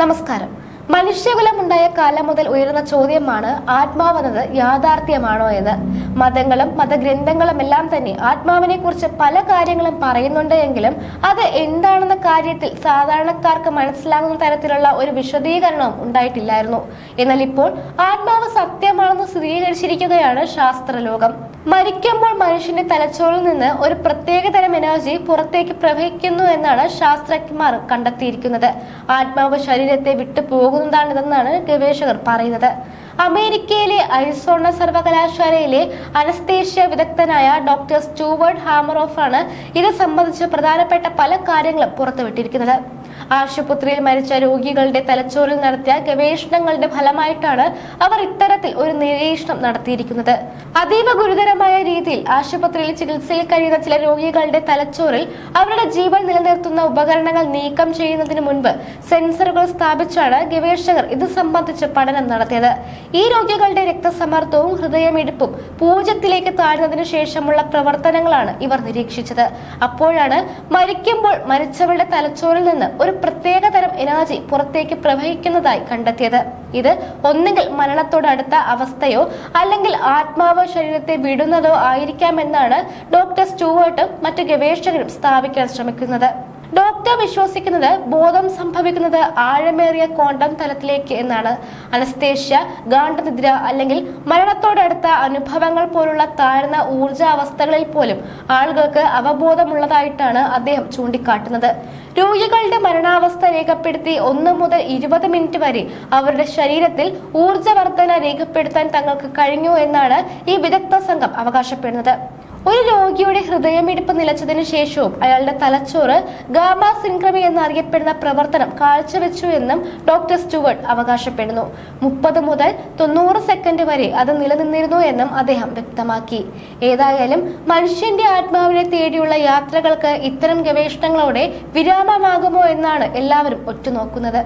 നമസ്കാരം. മനുഷ്യകുലമുണ്ടായ കാലം മുതൽ ഉയരുന്ന ചോദ്യമാണ് ആത്മാവെന്നത് യാഥാർത്ഥ്യമാണോ എന്ന്. മതങ്ങളും മതഗ്രന്ഥങ്ങളും എല്ലാം തന്നെ ആത്മാവിനെ കുറിച്ച് പല കാര്യങ്ങളും പറയുന്നുണ്ട് എങ്കിലും അത് എന്താണെന്ന കാര്യത്തിൽ സാധാരണക്കാർക്ക് മനസ്സിലാകുന്ന തരത്തിലുള്ള ഒരു വിശദീകരണവും ഉണ്ടായിട്ടില്ലായിരുന്നു. എന്നാൽ ഇപ്പോൾ ആത്മാവ് സത്യമാണെന്ന് സ്ഥിരീകരിച്ചിരിക്കുകയാണ് ശാസ്ത്രലോകം. മരിക്കുമ്പോൾ മനുഷ്യന്റെ തലച്ചോറിൽ നിന്ന് ഒരു പ്രത്യേക തരം എനർജി പുറത്തേക്ക് പ്രവഹിക്കുന്നു എന്നാണ് ശാസ്ത്രജ്ഞന്മാർ കണ്ടെത്തിയിരിക്കുന്നത്. ആത്മാവ് ശരീരത്തെ വിട്ടു പോകുന്നതാണിതെന്നാണ് ഗവേഷകർ പറയുന്നത്. അമേരിക്കയിലെ അരിസോണ സർവകലാശാലയിലെ അനസ്തേഷ്യ വിദഗ്ധനായ ഡോക്ടർ സ്റ്റൂവർട്ട് ഹാമറോഫാണ് ഇത് സംബന്ധിച്ച് പ്രധാനപ്പെട്ട പല കാര്യങ്ങളും പുറത്തുവിട്ടിരിക്കുന്നത്. ആശുപത്രിയിൽ മരിച്ച രോഗികളുടെ തലച്ചോറിൽ നടത്തിയ ഗവേഷണങ്ങളുടെ ഫലമായിട്ടാണ് അവർ ഇത്തരത്തിൽ ഒരു നിരീക്ഷണം നടത്തിയിരിക്കുന്നത്. അതീവ ഗുരുതരമായ രീതിയിൽ ആശുപത്രിയിൽ ചികിത്സയിൽ കഴിയുന്ന ചില രോഗികളുടെ തലച്ചോറിൽ അവരുടെ ജീവൻ നിലനിർത്തുന്ന ഉപകരണങ്ങൾ നീക്കം ചെയ്യുന്നതിന് മുൻപ് സെൻസറുകൾ സ്ഥാപിച്ചാണ് ഗവേഷകർ ഇത് സംബന്ധിച്ച് പഠനം നടത്തിയത്. ഈ രോഗികളുടെ രക്തസമ്മർദ്ദവും ഹൃദയമിടിപ്പും പൂജ്യത്തിലേക്ക് താഴ്ന്നതിനു ശേഷമുള്ള പ്രവർത്തനങ്ങളാണ് ഇവർ നിരീക്ഷിച്ചത്. അപ്പോഴാണ് മരിക്കുമ്പോൾ മരിച്ചവരുടെ തലച്ചോറിൽ നിന്ന് ഒരു പ്രത്യേക തരം എനർജി പുറത്തേക്ക് പ്രവഹിക്കുന്നതായി കണ്ടെത്തിയത്. ഇത് ഒന്നുകിൽ മരണത്തോടടുത്ത അവസ്ഥയോ അല്ലെങ്കിൽ ആത്മാവ് ശരീരത്തെ വിടുന്നതോ ആയിരിക്കാമെന്നാണ് ഡോക്ടർ സ്റ്റുവർട്ടും മറ്റു ഗവേഷകരും സ്ഥാപിക്കാൻ ശ്രമിക്കുന്നത്. ഡോക്ടർ വിശ്വസിക്കുന്നത് ബോധം സംഭവിക്കുന്നത് ആഴമേറിയ ക്വാണ്ടം തലത്തിലേക്ക് എന്നാണ്. അനസ്തേഷ്യ ഗാഠനിദ്ര അല്ലെങ്കിൽ മരണത്തോടടുത്ത അനുഭവങ്ങൾ പോലുള്ള താഴ്ന്ന ഊർജ അവസ്ഥകളിൽ പോലും ആളുകൾക്ക് അവബോധമുള്ളതായിട്ടാണ് അദ്ദേഹം ചൂണ്ടിക്കാട്ടുന്നത്. രോഗികളുടെ മരണാവസ്ഥ രേഖപ്പെടുത്തി ഒന്ന് മുതൽ ഇരുപത് മിനിറ്റ് വരെ അവരുടെ ശരീരത്തിൽ ഊർജവർദ്ധന രേഖപ്പെടുത്താൻ തങ്ങൾക്ക് കഴിഞ്ഞു എന്നാണ് ഈ വിദഗ്ധ സംഘം അവകാശപ്പെടുന്നത്. ഒരു രോഗിയുടെ ഹൃദയമിടിപ്പ് നിലച്ചതിനു ശേഷവും അയാളുടെ തലച്ചോറ് ഗാമ സിൻക്രമി എന്നറിയപ്പെടുന്ന പ്രവർത്തനം കാഴ്ചവെച്ചു എന്നും ഡോക്ടർ സ്റ്റുവർട്ട് അവകാശപ്പെടുന്നു. മുപ്പത് മുതൽ തൊണ്ണൂറ് സെക്കൻഡ് വരെ അത് നിലനിന്നിരുന്നു എന്നും അദ്ദേഹം വ്യക്തമാക്കി. ഏതായാലും മനുഷ്യന്റെ ആത്മാവിനെ തേടിയുള്ള യാത്രകൾക്ക് ഇത്തരം ഗവേഷണങ്ങളോടെ വിരാമമാകുമോ എന്നാണ് എല്ലാവരും ഒറ്റുനോക്കുന്നത്.